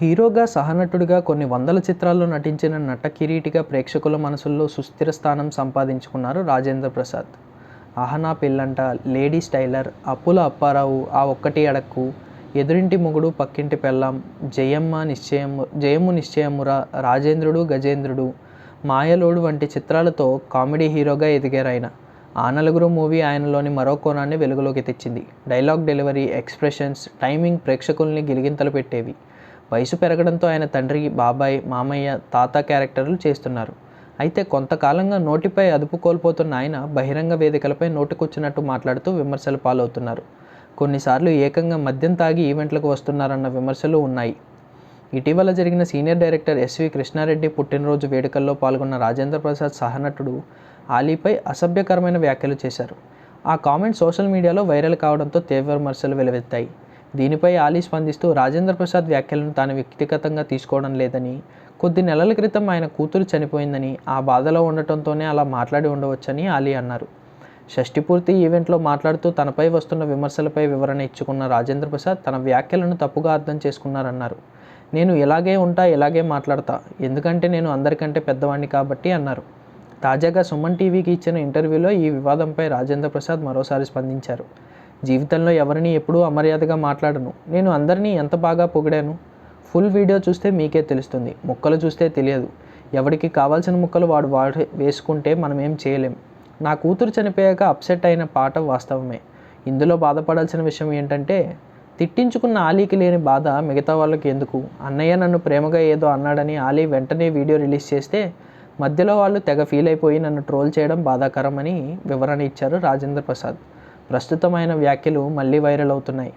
హీరోగా సహనటుడిగా కొన్ని వందల చిత్రాల్లో నటించిన నట కిరీటిగా ప్రేక్షకుల మనసుల్లో సుస్థిర స్థానం సంపాదించుకున్నారు రాజేంద్ర ప్రసాద్. ఆహనా పిల్లంట లేడీ స్టైలర్ అప్పుల అప్పారావు ఆ ఒక్కటి అడక్కు. ఎదురింటి మొగుడు పక్కింటి పెళ్ళాం జయమ్మ నిశ్చయము జయము నిశ్చయమురా రాజేంద్రుడు గజేంద్రుడు. మాయలోడు వంటి చిత్రాలతో కామెడీ హీరోగా ఎదిగారాయన ఆ నలుగురు మూవీ ఆయనలోని మరో కోణాన్ని వెలుగులోకి తెచ్చింది. డైలాగ్ డెలివరీ ఎక్స్ప్రెషన్స్ టైమింగ్ ప్రేక్షకుల్ని గిలిగింతలు పెట్టేవి. వయసు పెరగడంతో ఆయన తండ్రి బాబాయ్ మామయ్య తాత క్యారెక్టర్లు చేస్తున్నారు. అయితే కొంతకాలంగా నోటిపై అదుపు కోల్పోతున్న ఆయన బహిరంగ వేదికలపై నోటికొచ్చినట్టు మాట్లాడుతూ విమర్శలు పాలవుతున్నారు. కొన్నిసార్లు ఏకంగా మద్యం తాగి ఈవెంట్లకు వస్తున్నారన్న విమర్శలు ఉన్నాయి. ఇటీవల జరిగిన సీనియర్ డైరెక్టర్ ఎస్వి కృష్ణారెడ్డి పుట్టినరోజు వేడుకల్లో పాల్గొన్న రాజేంద్ర ప్రసాద్ సహనటుడు ఆలీపై అసభ్యకరమైన వ్యాఖ్యలు చేశారు. ఆ కామెంట్ సోషల్ మీడియాలో వైరల్ కావడంతో తీవ్ర విమర్శలు వెలువెత్తాయి. దీనిపై ఆలీ స్పందిస్తూ రాజేంద్ర ప్రసాద్ వ్యాఖ్యలను తాను వ్యక్తిగతంగా తీసుకోవడం లేదని కొద్ది నెలల క్రితం ఆయన కూతురు చనిపోయిందని ఆ బాధలో ఉండటంతోనే అలా మాట్లాడి ఉండవచ్చని ఆలీ అన్నారు. షష్టిపూర్తి ఈవెంట్లో మాట్లాడుతూ తనపై వస్తున్న విమర్శలపై వివరణ ఇచ్చుకున్న రాజేంద్ర ప్రసాద్ తన వ్యాఖ్యలను తప్పుగా అర్థం చేసుకున్నారన్నారు. నేను ఇలాగే ఉంటా ఇలాగే మాట్లాడతా ఎందుకంటే నేను అందరికంటే పెద్దవాడిని కాబట్టి అన్నారు. తాజాగా సుమన్ టీవీకి ఇచ్చిన ఇంటర్వ్యూలో ఈ వివాదంపై రాజేంద్ర ప్రసాద్ మరోసారి స్పందించారు. జీవితంలో ఎవరిని ఎప్పుడూ అమర్యాదగా మాట్లాడను. నేను అందరినీ ఎంత బాగా పొగిడాను? ఫుల్ వీడియో చూస్తే మీకే తెలుస్తుంది. ముక్కలు చూస్తే తెలియదు. ఎవరికి కావాల్సిన ముక్కలు వాడు వాడు వేసుకుంటే మనం ఏం చేయలేం. నా కూతురు చనిపోయాక అప్సెట్ అయిన పాట వాస్తవమే. ఇందులో బాధపడాల్సిన విషయం ఏంటంటే తిట్టించుకున్న ఆలీకి లేని బాధ మిగతా వాళ్ళకి ఎందుకు? అన్నయ్య నన్ను ప్రేమగా ఏదో అన్నాడని ఆలీ వెంటనే వీడియో రిలీజ్ చేస్తే మధ్యలో వాళ్ళు తెగ ఫీల్ అయిపోయి నన్ను ట్రోల్ చేయడం బాధాకరమని వివరణ ఇచ్చారు రాజేంద్ర ప్రసాద్. ప్రస్తుతమైన వ్యాఖ్యలు మళ్ళీ వైరల్ అవుతున్నాయి.